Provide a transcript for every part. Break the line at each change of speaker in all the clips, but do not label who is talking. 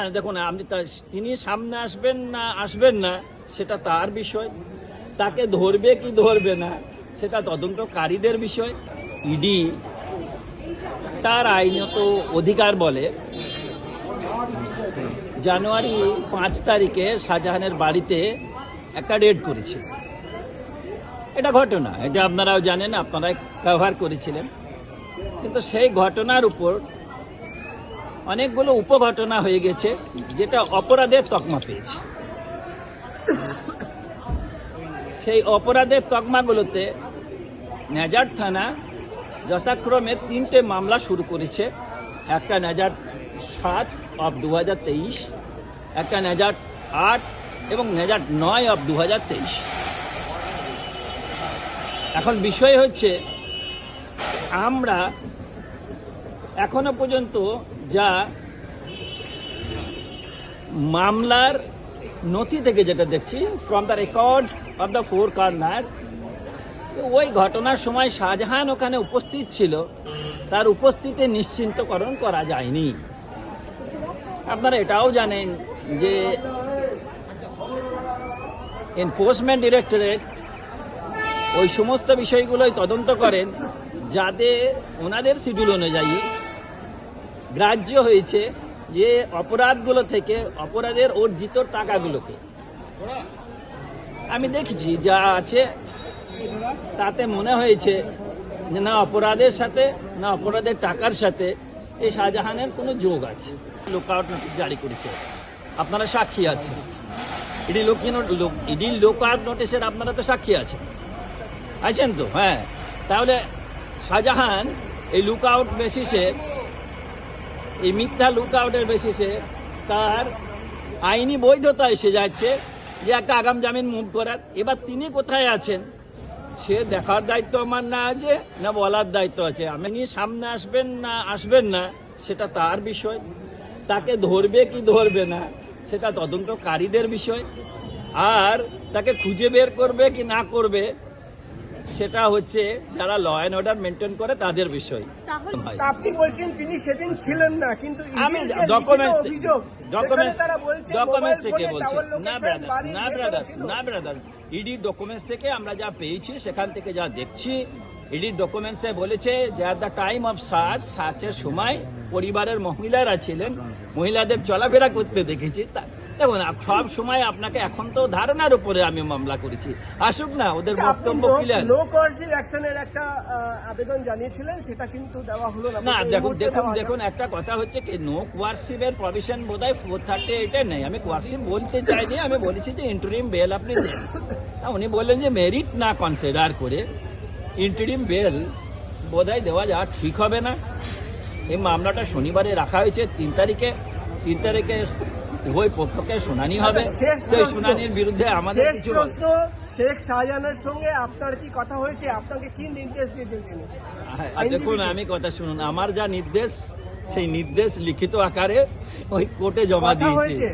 হ্যাঁ, দেখুন আপনি তিনি সামনে আসবেন না আসবেন না সেটা তার বিষয়। তাকে ধরবে কি ধরবে না সেটা তদন্তকারীদের বিষয়। ইডি তার আইনত অধিকার বলে জানুয়ারি পাঁচ তারিখে শাহজাহানের বাড়িতে একটা রেড করেছে। এটা ঘটনা এটা আপনারাও জানেন আপনারা ব্যবহার করেছিলেন। কিন্তু সেই ঘটনার উপর অনেকগুলো উপঘটনা হয়ে গেছে, যেটা অপরাধের তকমা পেয়েছে। সেই অপরাধের তকমাগুলোতে নেজার থানা যথাক্রমে তিনটে মামলা শুরু করেছে। একটা নেজার সাত অফ দু একটা নেজার আট এবং নেজার নয় অফ দু এখন বিষয় হচ্ছে, আমরা এখনও পর্যন্ত যা মামলার নথি থেকে যেটা দেখছি from the records of the four corner ওই ঘটনার সময় শাহজাহান ওখানে উপস্থিত ছিল। তার উপস্থিতি নিশ্চিন্তকরণ করা যায়নি। আপনারা এটাও জানেন যে এনফোর্সমেন্ট ডিরেক্টরেট ওই সমস্ত বিষয়গুলোই তদন্ত করেন যাদের ওনাদের শিডিউল অনুযায়ী গ্রাহ্য হয়েছে যে অপরাধগুলো থেকে অপরাধের অর্জিত টাকাগুলোকে। আমি দেখেছি, যা আছে, তাতে মনে হয়েছে যে না অপরাধের সাথে, না অপরাধের টাকার সাথে এই শাহজাহানের কোনো যোগ আছে। লুকআউট নোটিশ জারি করেছে। আপনারা সাক্ষী আছেন। ইডি লোক ইডি লুকআউট নোটিশের আপনারা তো সাক্ষী আছেন। আছেন তো? হ্যাঁ। তাহলে শাহজাহান এই লুকআউট বেসিসে এই মিথ্যা লুকআউটের বেসিসে তার আইনি বৈধতা এসে যাচ্ছে যে একটা আগাম জামিন মুভ করার। এবার তিনি কোথায় আছেন? সে দেখার দায়িত্ব আমার না আছে, না বলার দায়িত্ব আছে। আমি সামনে আসবেন না আসবেন না, সেটা তার বিষয়। তাকে ধরবে কি ধরবে না, সেটা তদন্তকারীদের বিষয়। আর তাকে খুঁজে বের করবে কি না করবে সেটা হচ্ছে যারা ল অ্যান্ড অর্ডার মেনটেন করে তাদের বিষয়।
আপনি বলছেন তিনি সেদিন ছিলেন না কিন্তু
আমি
ইডির
ডকুমেন্টস
অভিযোগ
ডকুমেন্টস ডকুমেন্টস থেকে বলছি। না ব্রাদার না ব্রাদার না ব্রাদার ইডি ডকুমেন্টস থেকে আমরা যা পেয়েছি সেখান থেকে যা দেখছি ইডি ডকুমেন্টসে বলেছে যে at the time of search সার্চের সময় পরিবারের মহিলারা ছিলেন মহিলাদের চলাফেরা করতে দেখেছি। তা- দেখুন সব সময় আপনাকে এখন তো ধারণার উপরে আমি মামলা করেছি। আসুক না ওদের
আচ্ছা,
বক্তব্য ক্লিয়ার
নো কোয়ার্সিভ অ্যাকশনের একটা আবেদন জানিয়েছিলেন সেটা কিন্তু দেওয়া হলো না।
না দেখুন দেখুন দেখুন একটা কথা হচ্ছে কি নো কোয়ার্সিভের প্রভিশন বোধ হয় ফোর থার্টি এইটে নেই। আমি কোয়ার্সিভ বলতে চাইনি আমি বলেছি যে ইন্টারিম বেল আপনি দেন। উনি বললেন যে মেরিট না কনসিডার করে ইন্টারিম বেল দেওয়া যাওয়া ঠিক হবে না। এই মামলাটা শনিবারে রাখা হয়েছে তিন তারিখে। তিন তারিখে উভয় পক্ষকে শুনানি হবে।
আচ্ছা,
সেই শুনানির বিরুদ্ধে আমাদের কিছু
প্রশ্ন শেখ শাহজাহানের সঙ্গে আপনার কি কথা হয়েছে? আপনাকে কি নির্দেশ দিয়েছেন তিনি?
দেখুন আমি কথা শুনুন। আমার যা নির্দেশ সেই নির্দেশ লিখিত আকারে ওই কোর্টে জমা দিয়েছে।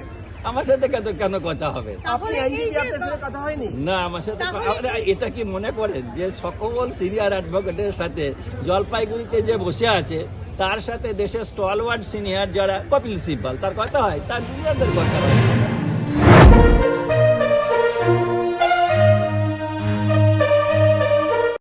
আমার সাথে কেন কেন কথা হবে?
আপনি
তাহলে এই
আইনজীবী
যে
আপনার সাথে কথা হয়নি?
না আমার সাথে এটা কি মনে করেন যে সকল সিনিয়র অ্যাডভোকেটের সাথে জলপাইগুড়িতে যে বসে আছে তার সাথে দেশের স্টলওয়ার্ড সিনিয়র যারা কপিল সিব্বাল তার কথা হয় তার কথা হয়।